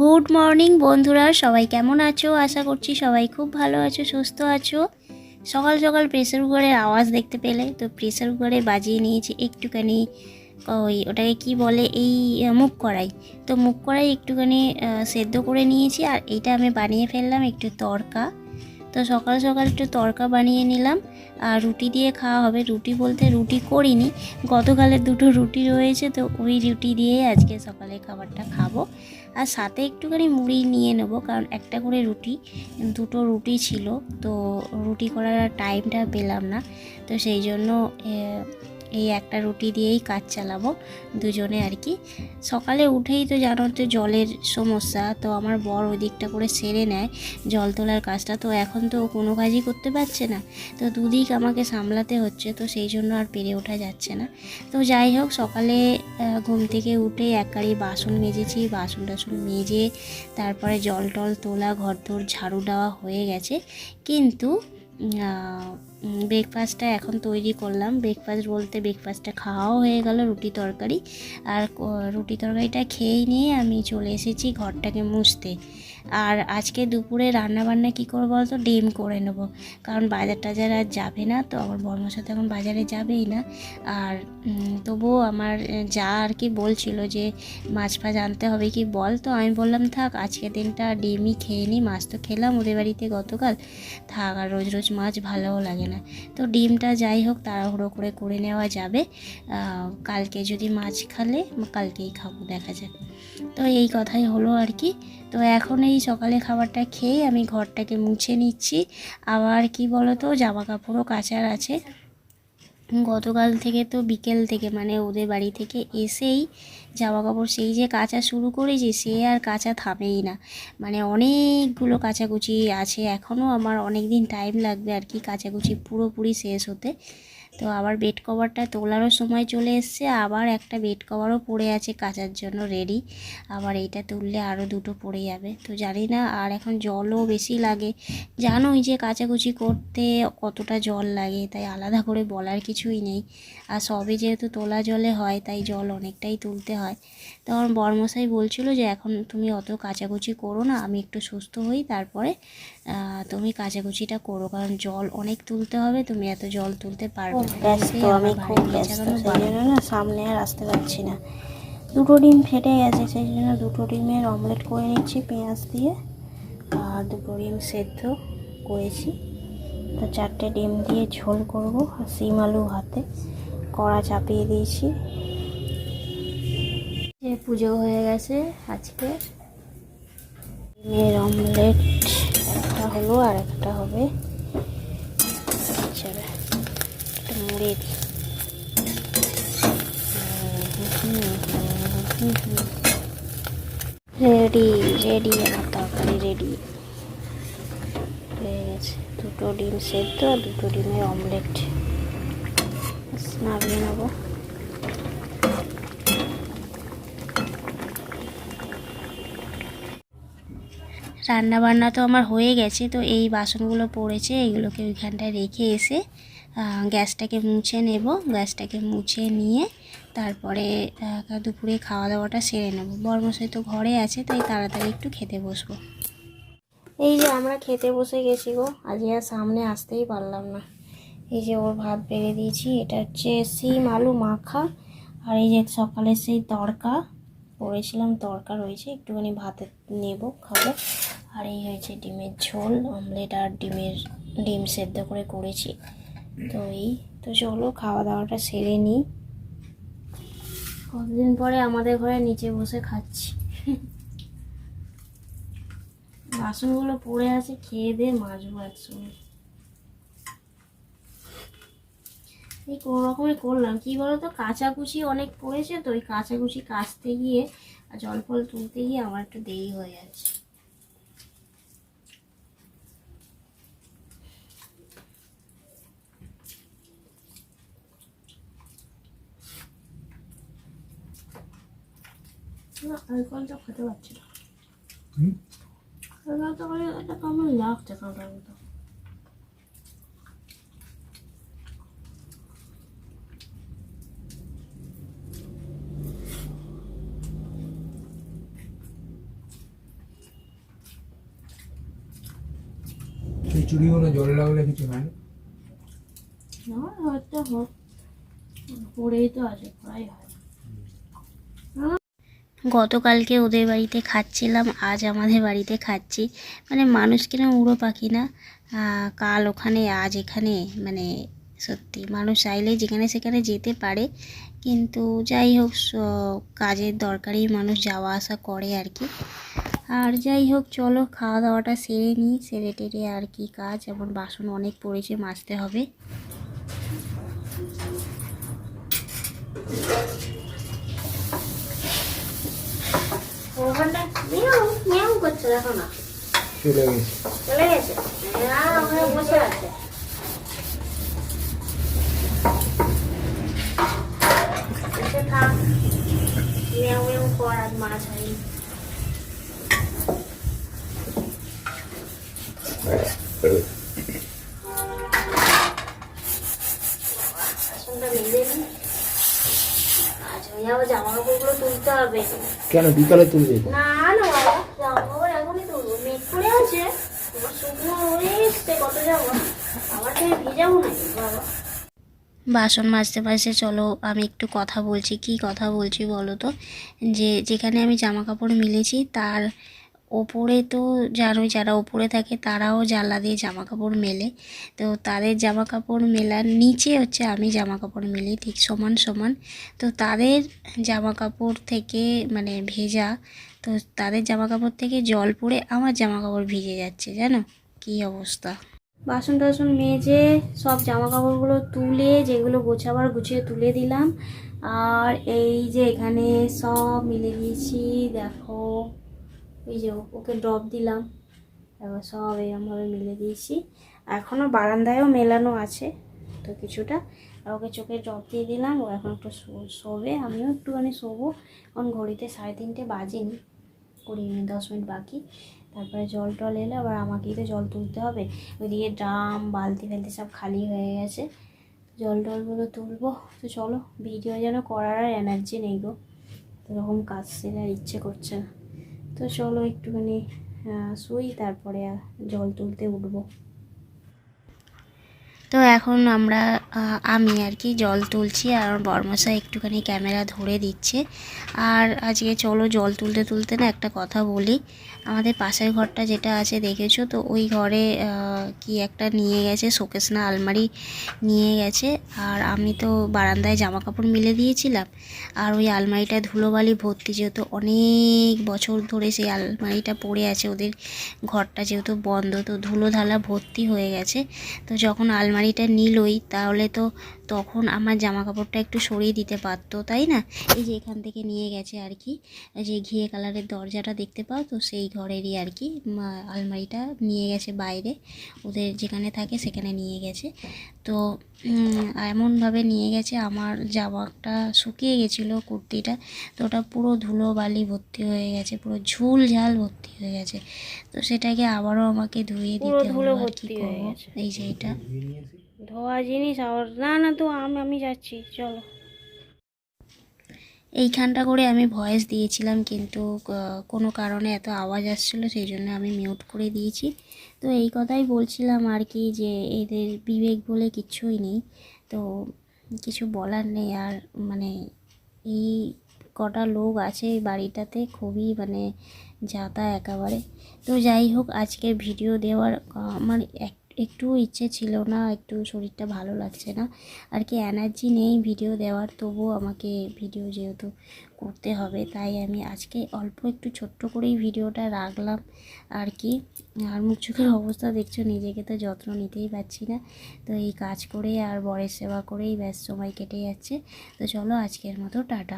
Good morning বন্ধুরা। সবাই কেমন আছো? আশা করছি সবাই খুব ভালো আছো, সুস্থ আছো। সকাল সকাল প্রেসার কুকারের আওয়াজ দেখতে পেলে, তো প্রেসার কুকারে বাজিয়ে নিয়েছি একটুখানি, ওই ওটাকে কি বলে, এই মুখ কড়াই। তো মুখ কড়াই একটুখানি সেদ্ধ করে নিয়েছি, আর এইটা আমি বানিয়ে ফেললাম একটু তড়কা তো সকাল সকাল একটু তড়কা বানিয়ে নিলাম আর রুটি দিয়ে খাওয়া হবে। রুটি বলতে রুটি করিনি, গতকালের দুটো রুটি রয়েছে, তো ওই রুটি দিয়েই আজকে সকালে খাবারটা খাব। আর সাথে একটুখানি মুড়ি নিয়ে নেব, কারণ একটা করে রুটি, দুটো রুটি ছিল, তো রুটি করার টাইমটা পেলাম না। তো সেই জন্য এই একটা রুটি দিয়েই কাজ চালাবো দুজনে আর কি। সকালে উঠেই তো জানো তো জলের সমস্যা, তো আমার বর ওই দিকটা করে সেরে নেয় জল তোলার কাজটা। তো এখন তো কোনো কাজই করতে পারছে না, তো দুদিক আমাকে সামলাতে হচ্ছে, তো সেই জন্য আর পেরে ওঠা যাচ্ছে না। তো যাই হোক, সকালে ঘুম থেকে উঠে এক গাড়ি বাসন মেজেছি, বাসন টাসন মেজে তারপরে জল টল তোলা ঘর দোর ঝাড়ু দেওয়া হয়ে গেছে। কিন্তু ব্রেকফাস্টটা এখন তৈরি করলাম। ব্রেকফাস্ট বলতে ব্রেকফাস্টটা খাওয়াও হয়ে গেল, রুটি তরকারি। আর রুটি তরকারিটা খেয়েই নিয়ে আমি চলে এসেছি ঘরটাকে মুছতে। আর আজকে দুপুরে রান্না বান্না কী করব বলতো? ডিম করে নেব। কারণ বাজার টাজার আর যাবে না, তো আমার বর্মার সাথে এখন বাজারে যাবেই না। আর তবুও আমার যা আর কি বলছিল যে মাছ ফাছ আনতে হবে কি বল, তো আমি বললাম, থাক, আজকের দিনটা ডিমই খেয়ে নিই মাছ তো খেলাম ওদের বাড়িতে গতকাল। থাক, আর রোজ রোজ মাছ ভালোও লাগে না। তো ডিমটা যাই হোক, তাড়াহুড়ো করে করে নেওয়া যাবে। কালকে যদি মাছ খালে, কালকেই খাব, দেখা যাক। তো এই কথাই হলো আর কি। তো এখন এই সকালে খাবারটা খেয়ে আমি ঘরটাকে মুছে নিচ্ছি। আবার কি বলো তো জামা কাপড়ও কাচার আছে। গতকাল থেকে তো বিকেল থেকে মানে ওদের বাড়ি থেকে এসেই জামা কাপড় সেই যে কাচা শুরু করেছি, সে আর কাচা থামেই না। মানে অনেকগুলো কাচাকুচি আছে। এখনও আমার অনেক দিন টাইম লাগবে আর কি কাচাকুচি পুরোপুরি শেষ হতে। তো আবার বেড কভারটা তোলারও সময় চলে এসছে, আবার একটা বেড কভারও পড়ে আছে কাচার জন্য রেডি আবার এইটা তুললে আরও দুটো পড়ে যাবে। তো জানি না, আর এখন জলও বেশি লাগে। জানোই যে কাচাকুচি করতে কতটা জল লাগে, তাই আলাদা করে বলার কিছুই নেই। আর সবে যেহেতু তোলা জলে হয়, তাই জল অনেকটাই তুলতে হয়। তো আমার বর্মশাই বলছিল যে, এখন তুমি অত কাচাকুচি করো না, আমি একটু সুস্থ হই, তারপরে তুমি কাচাকুচিটা করো। কারণ জল অনেক তুলতে হবে, তুমি এত জল তুলতে পারবে ব্যস্ত আমি খুব ব্যস্ত সেই জন্য না সামনে আর আসতে পারছি না। দুটো ডিম ফেটে গেছে সেই জন্য দুটো ডিমের অমলেট করে নিচ্ছি পেঁয়াজ দিয়ে। আর দুটো ডিম সেদ্ধ করেছি। তো চারটে ডিম দিয়ে ঝোল করব আর সিম আলু হাতে কড়া চাপিয়ে দিয়েছি। যে পুজো হয়ে গেছে আজকে। ডিমের অমলেট একটা হলো আর একটা হবে চলো একটা রেডি রেডি আমার তরকারি রেডি হয়ে গেছে। দুটো ডিম সেদ্ধ আর দুটো ডিমের অমলেট নামিয়ে নেব। রান্না বান্না তো আমার হয়ে গেছে, তো এই বাসনগুলো পড়েছে এগুলোকে ওইখানটায় রেখে এসে গ্যাসটাকে মুছে নেব, গ্যাসটাকে মুছে নিয়ে তারপরে দুপুরে খাওয়া দাওয়াটা সেরে নেব। বর্মশাই তো ঘরে আছে, তাই তাড়াতাড়ি একটু খেতে বসবো। এই যে আমরা খেতে বসে গেছি গো, আজকে আর সামনে আসতেই পারলাম না। এই যে ওর ভাত বেড়ে দিয়েছি, এটা হচ্ছে সিম, আলু, মাখা, আর এই যে সকালে সেই তড়কা করেছিলাম তড়কা রয়েছে, একটুখানি ভাতে নেব, খাব। আর এই হয়েছে ডিমের ঝোল, অমলেট আর ডিমের, ডিম সেদ্ধ করে করেছি। তো এই, তো চলো খাওয়া দাওয়াটা সেরে নিই। কতদিন পরে আমাদের ঘরে নিচে বসে খাচ্ছি। বাসনগুলো পড়ে আছে, খেয়ে দিয়ে মাজবো একসঙ্গে। এই কোনো রকমে করলাম। কি বলতো, কাচাকুচি অনেক পড়েছে তো, ওই কাচাকুচি কাচতে গিয়ে আর জল ফল তুলতে গিয়ে আমার একটু দেরি হয়ে যাচ্ছে। 하나 알건져 가져왔지라. 응? 알건져 가져가면 약 제가 나온다. 주리오는 연락을 했지만 나 어때 뭐 우리도 아직 봐야 গতকালকে ওদের বাড়িতে খাচ্ছিলাম, আজ আমাদের বাড়িতে খাচ্ছি। মানে মানুষ কিনা উড়ো পাখি না? কাল ওখানে, আজ এখানে মানে সত্যি মানুষ চাইলে যেখানে সেখানে যেতে পারে। কিন্তু যাই হোক কাজের দরকারেই মানুষ যাওয়া আসা করে আর কি। আর যাই হোক, চলো খাওয়া দাওয়াটা সেরে নিই, সেরে টেরে আর কি কাজ। যেমন বাসন অনেক পড়েছে, মাজতে হবে। ওখানটা মিয়াও মিয়াও করছে দেখো না চলে গেছে চলে গেছে হ্যাঁ ওখানে বসে আছে এসে থাক মিয়াও মিয়াও কর আর মাছ হয়নি বাসনটা মেজে নি আজ জামা কাপড়গুলো তুলতে হবে। কেন বিকালে তুলবে? না না জামা কাপড় এখনই তুলবো। মেঘ করে আছে তোমার শুকনো হয়ে এসছে কত যাব আবার থেকে ভিজাবো নাকি বাবা। বাসন মাজতে মাজতে চলো আমি একটু কথা বলছি। কি কথা বলছি বলো তো? যে যেখানে আমি জামা কাপড় মিলেছি তার ওপরে তো জানোই যারা ওপরে থাকে তারাও জানলা দিয়ে জামা কাপড় মেলে। তো তাদের জামা কাপড় মেলার নিচে হচ্ছে আমি জামা কাপড় মেলি, ঠিক সমান সমান। তো তাদের জামা কাপড় থেকে মানে ভেজা, তো তাদের জামা কাপড় থেকে জল পড়ে আমার জামা কাপড় ভিজে যাচ্ছে, জানো? কী অবস্থা? বাসন টাসন মেজে সব জামা কাপড়গুলো তুলে, যেগুলো গোছাবার গুছিয়ে তুলে দিলাম। আর এই যে এখানে সব মিলে দিয়েছি, দেখো। এই যে ওকে ড্রপ দিলাম। এবার সব এরকমভাবে মিলে দিয়েছি। এখনও বারান্দায়ও মেলানো আছে তো কিছুটা। আর ওকে চোখে ড্রপ দিয়ে দিলাম। ও এখন একটু শোবে। আমিও একটুখানি শোবো। এখন ঘড়িতে সাড়ে তিনটে বাজেনি। কুড়ি মিনিট, দশ মিনিট বাকি। তারপরে জল টল এলে। আবার আমাকেই তো জল তুলতে হবে। ওইদিকে ড্রাম, বালতি ফালতি সব খালি হয়ে গেছে। জল টলগুলো তুলবো। তো চলো, ভিডিও যেন করার আর এনার্জি নেই গো। এরকম কাজ সেরে ইচ্ছে করছে না। তো চলো একটুখানি শুই তারপরে জল তুলতে উঠবো। তো এখন আমরা আমি আর কি জল তুলছি আর আমার বর্মশা একটুখানি ক্যামেরা ধরে দিচ্ছে। আর আজকে চলো জল তুলতে তুলতে না একটা কথা বলি। আমাদের পাশের ঘরটা যেটা আছে দেখেছ তো, ওই ঘরে কি একটা নিয়ে গেছে, শোকেস না আলমারি নিয়ে গেছে। আর আমি তো বারান্দায় জামা কাপড় মিলে দিয়েছিলাম। আর ওই আলমারিটা ধুলোবালি ভর্তি যেহেতু অনেক বছর ধরে সেই আলমারিটা পড়ে আছে, ওদের ঘরটা যেহেতু বন্ধ, তো ধুলো ধালা ভর্তি হয়ে গেছে। তো যখন আলমারিটা নিলই তাহলে তো তখন আমার জামা কাপড়টা একটু সরিয়ে দিতে পারতো তাই না? এই যে এখান থেকে নিয়ে গেছে আর কি। যে ঘিয়ে কালারের দরজাটা দেখতে পাও? তো সেই ঘরেরই আর কি আলমারিটা নিয়ে গেছে বাইরে। ওদের যেখানে থাকে সেখানে নিয়ে গেছে। তো এমনভাবে নিয়ে গেছে আমার জামাটা শুকিয়ে গেছিল কুর্তিটা। তো ওটা পুরো ধুলো বালি ভর্তি হয়ে গেছে পুরো ঝুল ঝাল ভর্তি হয়ে গেছে। তো সেটাকে আবারও আমাকে ধুয়ে দিতে হলো আর কি করব। এই যে এটা। ধোয়া জিনিস আবার না না তো আমি আমি যাচ্ছি, চলো। এইখানটা করে আমি ভয়েস দিয়েছিলাম, কিন্তু কোনো কারণে এত আওয়াজ আসছিল, সেই জন্য আমি মিউট করে দিয়েছি। তো এই কথাই বলছিলাম আর কি যে, এদের বিবেক বলে কিচ্ছুই নেই। তো কিছু বলার নেই আর মানে এই কটা লোক আছে এই বাড়িটাতে, খুবই মানে যাতা একেবারে। তো যাই হোক আজকে ভিডিও দেওয়ার আমার এক- একটু ইচ্ছে ছিল না, একটু শরীরটা ভালো লাগছে না। আর কি এনার্জি নেই ভিডিও দেওয়ার, তবুও আমাকে ভিডিও যেহেতু করতে হবে, তাই আমি আজকে অল্প একটু ছোট্ট করেই ভিডিওটা রাখলাম। আর কি, আর মুখ চোখের অবস্থা দেখছ, নিজেকে তো যত্ন নিতেই পারছি না। তো এই কাজ করে আর বরের সেবা করেই ব্যাস সময় কেটে যাচ্ছে। তো চলো আজকের মতো, টাটা।